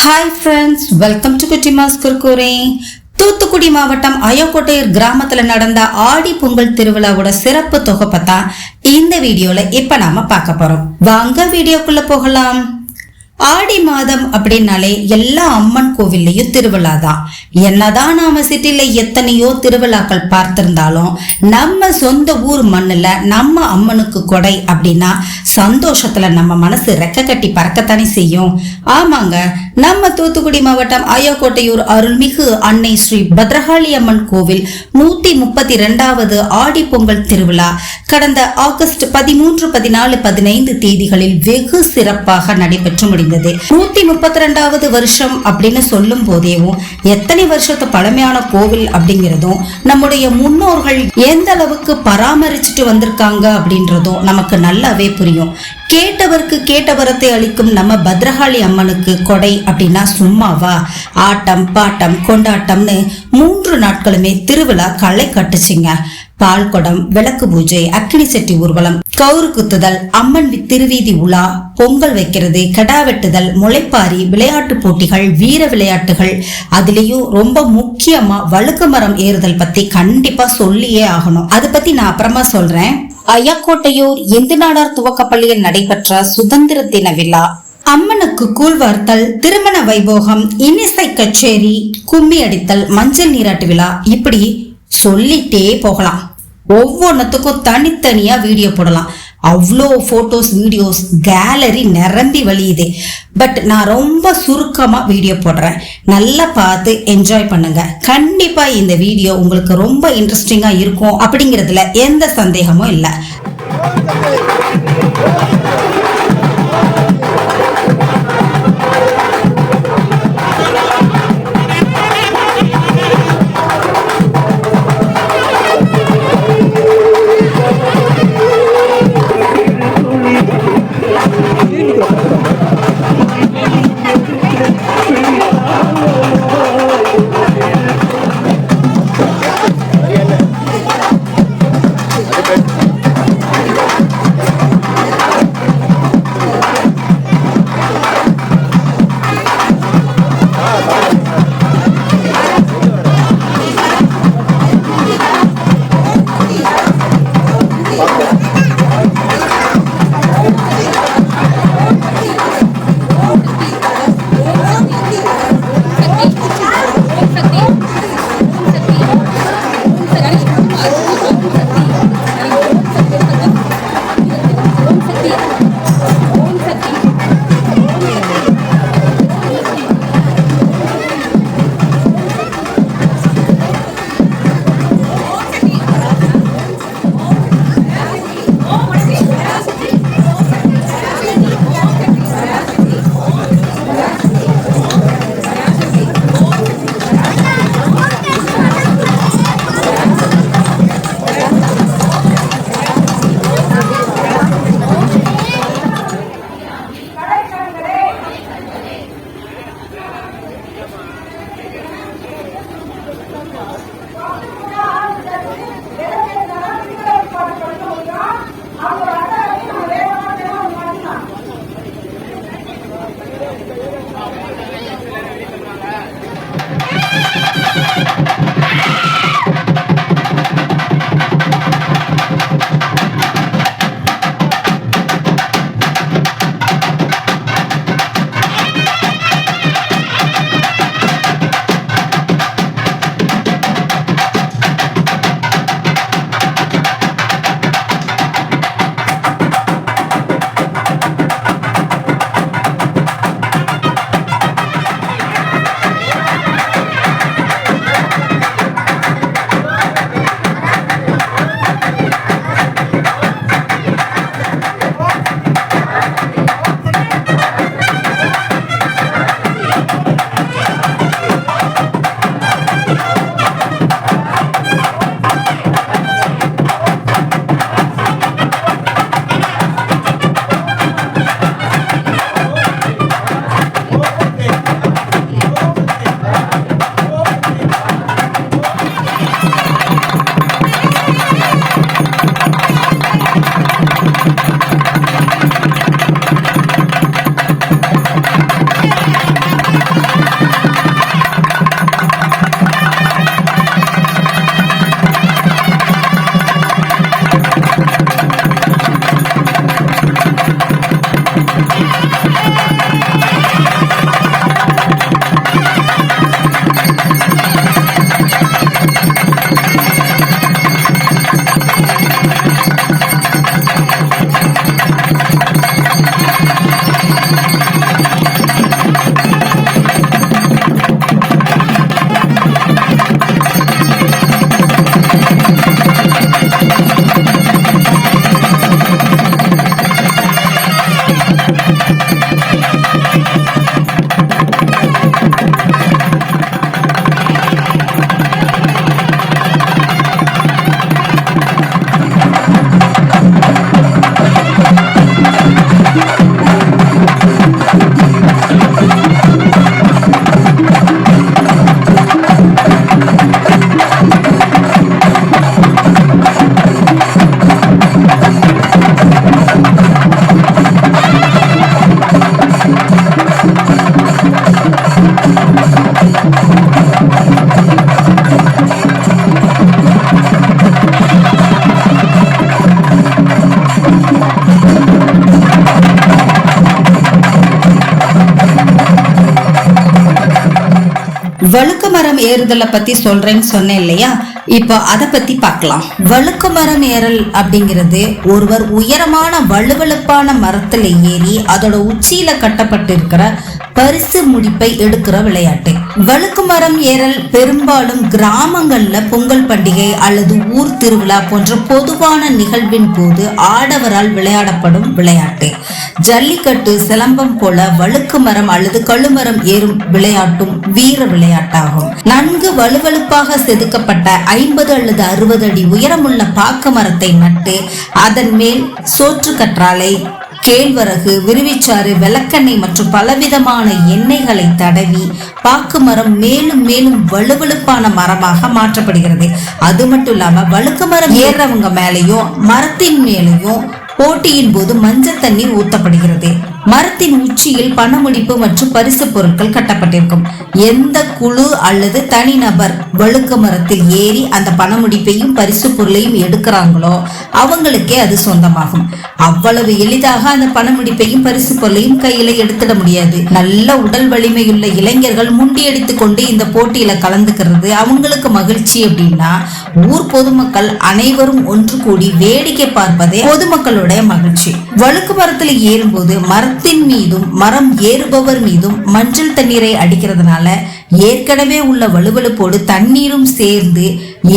Hi friends welcome to Kuttimas Kurkure Thoothukudi மாவட்டம் அயோக்கோட்டையர் கிராமத்தில் நடந்த ஆடி பொங்கல் திருவிழாவோட சிறப்பு தொகுப்பை தான் இந்த வீடியோவில் இப்போ நாம் பார்க்க போகிறோம் வாங்க வீடியோக்குள்ளே போகலாம். ஆடி மாதம் அப்படின்னாலே எல்லா அம்மன் கோவில்லையும் திருவிழா தான் என்னதான் நாம சிட்டில எத்தனையோ திருவிழாக்கள் பார்த்திருந்தாலும் நம்ம சொந்த ஊர் மண்ணுல நம்ம அம்மனுக்கு கொடை அப்படின்னா சந்தோஷத்துல நம்ம மனசு ரெக்க கட்டி பறக்கத்தானே செய்யும். ஆமாங்க நம்ம தூத்துக்குடி மாவட்டம் அயோக்கோட்டையூர் அருள்மிகு அன்னை ஸ்ரீ பத்ரகாளி அம்மன் கோவில் நூத்தி முப்பத்தி ரெண்டாவது ஆடி பொங்கல் திருவிழா கடந்த ஆகஸ்ட் பதிமூன்று பதினாலு பதினைந்து தேதிகளில் வெகு சிறப்பாக நடைபெற்று முடிந்தது. இருந்தது. நூத்தி முப்பத்தி ரெண்டாவது வருஷம் அப்படின்னு சொல்லும் போதேவும் எத்தனை வருஷத்து பழமையான கோவில் அப்படிங்கிறதும் நம்முடைய முன்னோர்கள் எந்த அளவுக்கு பராமரிச்சுட்டு வந்திருக்காங்க அப்படின்றதும் நமக்கு நல்லாவே புரியும். கேட்டவருக்கு கேட்டவரத்தை அளிக்கும் நம்ம பத்ரகாளி அம்மனுக்கு கொடை அப்படின்னா சும்மாவா? ஆட்டம் பாட்டம் கொண்டாட்டம்னு மூன்று நாட்களுமே திருவிழா களை கட்டுச்சுங்க. பால் குடம் விளக்கு பூஜை அக்கினி செட்டி ஊர்வலம் கவுறு குத்துதல் அம்மன் திருவீதி உலா பொங்கல் வைக்கிறது கெடா வெட்டுதல் முளைப்பாரி விளையாட்டு போட்டிகள் வீர விளையாட்டுகள். அதுலேயும் ரொம்ப முக்கியமா வழுக்கு மரம் ஏறுதல் பத்தி கண்டிப்பா சொல்லியே ஆகணும். அதை பத்தி நான் அப்புறமா சொல்றேன். அயக்கோட்டையூர் இந்து நாடார் துவக்கப்பள்ளியில் நடைபெற்ற சுதந்திர தின விழா. அம்மனுக்கு கூழ்வார்த்தல் திருமண வைபோகம் இனிசை கச்சேரி கும்மி அடித்தல் மஞ்சள் நீராட்டு விழா. இப்படி சொல்லிட்டே போகலாம். ஒவ்வொன்றுத்துக்கும் தனித்தனியா வீடியோ போடலாம். அவ்வளோ ஃபோட்டோஸ் வீடியோஸ் கேலரி நிரம்பி வழியுது. பட் நான் ரொம்ப சுருக்கமாக வீடியோ போடுறேன். நல்லா பார்த்து என்ஜாய் பண்ணுங்கள் கண்டிப்பாக இந்த வீடியோ உங்களுக்கு ரொம்ப இன்ட்ரெஸ்டிங்காக இருக்கும் அப்படிங்கிறதுல எந்த சந்தேகமும் இல்லை. வழுக்கு மரம் ஏறுதலை பத்தி சொல்றேன்னு சொன்னேன் இல்லையா? இப்போ அதை பத்தி பார்க்கலாம். வழுக்கு மரம் ஏறல் அப்படிங்கிறது ஒருவர் உயரமான வலுவழுப்பான மரத்துல ஏறி அதோட உச்சியில கட்டப்பட்டிருக்கிற பரிசு முடிப்பை எடுக்கிற விளையாட்டு. வழுக்கு மரம் ஏறல் பெரும்பாலும் கிராமங்கள்ல பொங்கல் பண்டிகை அல்லது ஊர் திருவிழா போன்ற பொதுவான நிகழ்வின் போது ஆடவரால் விளையாடப்படும் விளையாட்டு. ஜல்லிக்கட்டு சிலம்பம் போல வழுக்கு மரம் அல்லது கழுமரம் ஏறும் விளையாட்டும் வீர விளையாட்டாகும். நன்கு வலுவழுப்பாக செதுக்கப்பட்ட ஐம்பது அல்லது அறுபது அடி உயரமுள்ள பாக்கு மரத்தை நட்டு அதன் மேல் சோற்று கற்றாழை கேழ்வரகு விரிவிச்சாறு விளக்கெண்ணெய் மற்றும் பலவிதமான எண்ணெய்களை தடவி பாக்கு மரம் மேலும் மேலும் வலுவழுப்பான மரமாக மாற்றப்படுகிறது. அது மட்டும் இல்லாம வழுக்கு மரம் ஏறுறவங்க மேலேயும் மரத்தின் மேலேயும் போட்டியின் போது மஞ்சள் தண்ணீர் ஊத்தப்படுகிறது. மரத்தின் உச்சியில் பணமுடிப்பு மற்றும் பரிசு பொருட்கள் கட்டப்பட்டிருக்கும். எந்த குழு அல்லது தனிநபர் வழுக்கு மரத்தில் ஏறி அந்த பணமுடிப்பையும் பரிசு பொருளையும் எடுக்கிறாங்களோ அவங்களுக்கே அது சொந்தமாகும். அவ்வளவு எளிதாக அந்த பணமுடிப்பையும் பரிசு பொருளையும் கையில எடுத்துட முடியாது. நல்ல உடல் வலிமையுள்ள இளைஞர்கள் முண்டியடித்துக் கொண்டு இந்த போட்டியில கலந்துக்கிறது அவங்களுக்கு மகிழ்ச்சி அப்படின்னா ஊர் பொதுமக்கள் அனைவரும் ஒன்று கூடி வேடிக்கை பார்ப்பதே பொதுமக்களுடைய மகிழ்ச்சி. வழுக்கு மரத்துல ஏறும்போது மரத்தின் மீதும் மரம் ஏறுபவர் மீதும் மஞ்சள் தண்ணீரை அடிக்கிறதுனால ஏற்கனவே உள்ள வலுவலுப்போடு தண்ணீரும் சேர்ந்து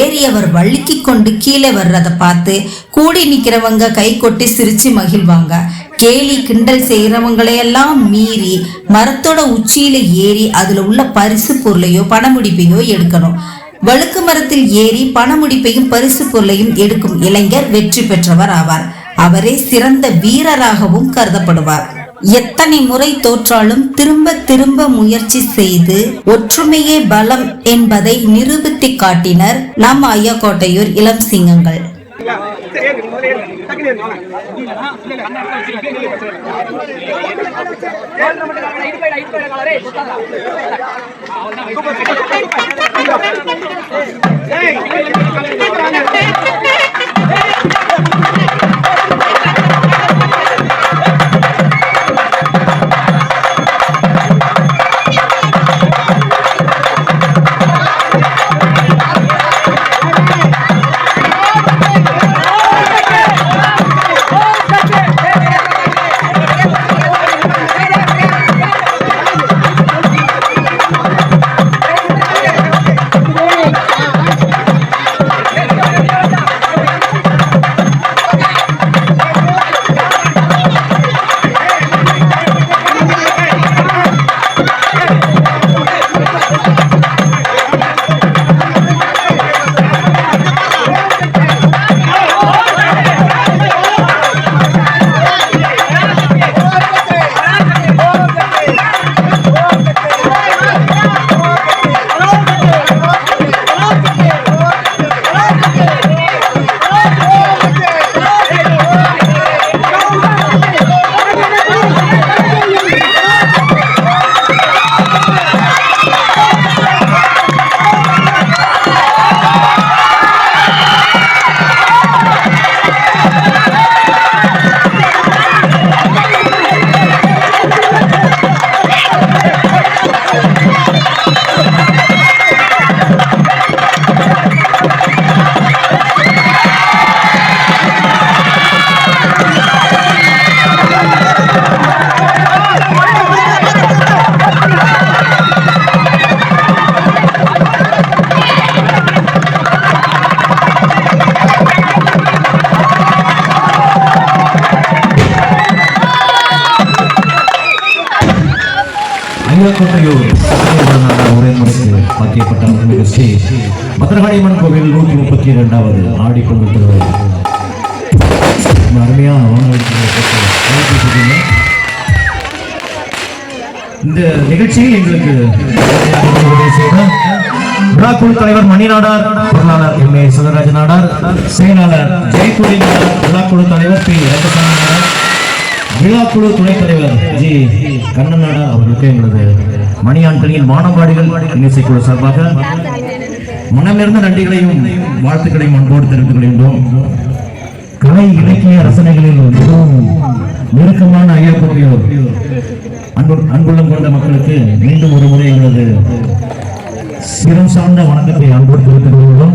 ஏறியவர் வழுக்கி கொண்டு கீழே வர்றதை பார்த்து கூடி நிற்கிறவங்க கை கொட்டி சிரிச்சு மகிழ்வாங்க. கேலி கிண்டல் செய்யறவங்களையெல்லாம் மீறி மரத்தோட உச்சியில ஏறி அதுல உள்ள பரிசு பொருளையோ பணமுடிப்பையோ எடுக்கணும். வழுக்கு மரத்தில் ஏறி பணமுடிப்பையும் பரிசு பொருளையும் எடுக்கும் இளைஞர் வெற்றி பெற்றவர் ஆவார். அவரே சிறந்த வீரராகவும் கருதப்படுவார். எத்தனை முறை தோற்றாலும் திரும்ப திரும்ப முயற்சி செய்து ஒற்றுமையே பலம் என்பதை நிரூபித்து காட்டினர் நம் ஐயாக்கோட்டையூர் இளம் சிங்கங்கள். ஐயாக்கோட்டையூர் பாக்கியப்பட்ட நிகழ்ச்சி பத்திரகாளியம்மன் கோவில் நூற்றி முப்பத்தி இரண்டாவது ஆடி பொங்கல் திருவிழா ரொம்ப அருமையா இந்த நிகழ்ச்சியில் எங்களுக்கு தலைவர் மணிநாடார் பொருளாளர் எம். ஏ. சுந்தரராஜ நாடார் செயலாளர் ஜெயக்குடி விழாக்குழு தலைவர் பி. ரங்கசாமி நாடார் விழாக்குழு துணைத் தலைவர் ஜி. கண்ணன் நாடார் அவர்களுக்கு எங்களது மணியாண்டனியின் வானம்பாடிகள் இசைக்குழு சார்பாக மனமிருந்த நன்றிகளையும் வாழ்த்துக்களையும் அன்போடு தெரிவித்துக் கொள்கின்றோம். கலை இலக்கிய ரசனைகளில் மிகவும் நெருக்கமான ஐயாக்குடியோர் அன்பு அன்புள்ளம் கொண்ட மக்களுக்கு மீண்டும் ஒரு முறை எங்களது சிரம் சார்ந்த வணக்கத்தை அன்போடு தெரிவித்துக் கொள்கிறோம்.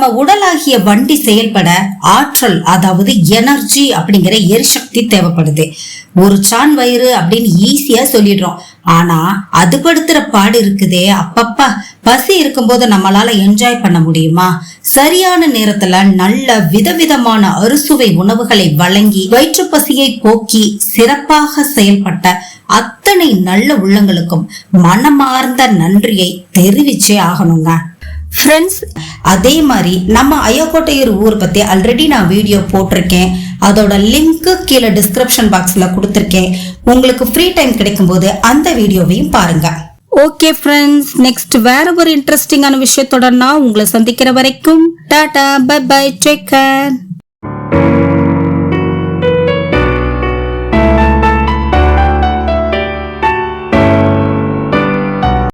நம்ம உடலாகிய வண்டி செயல்பட ஆற்றல் அதாவது எனர்ஜி அப்படிங்கிற எரிசக்தி தேவைப்படுது. ஒரு சான் வயிறு அப்படின்னு ஈஸியா சொல்லிடுறோம். ஆனா அது படுத்துற பாடு இருக்குதே அப்பப்பா பசி இருக்கும்போது நம்மளால என்ஜாய் பண்ண முடியுமா? சரியான நேரத்துல நல்ல விதவிதமான அறுசுவை உணவுகளை வழங்கி வயிற்று பசியை போக்கி சிறப்பாக செயல்பட்ட அத்தனை நல்ல உள்ளங்களுக்கும் மனமார்ந்த நன்றியை தெரிவிச்சே ஆகணுங்க. ஃப்ரெண்ட்ஸ் அதே மாதிரி நம்ம அயோக்கோட்டையூர் ஊர் பற்றி ஆல்ரெடி நான் வீடியோ போட்டிருக்கேன். அதோட லிங்க்கு கீழே டிஸ்கிரிப்ஷன் பாக்ஸ்ல கொடுத்துருக்கேன். உங்களுக்கு ஃப்ரீ டைம் கிடைக்கும்போது அந்த வீடியோவையும் பாருங்க. ஓகே ஃப்ரெண்ட்ஸ் நெக்ஸ்ட் வேற ஒரு இன்ட்ரெஸ்டிங்கான விஷயத்தோட நான் உங்களை சந்திக்கிற வரைக்கும் tata bye bye take care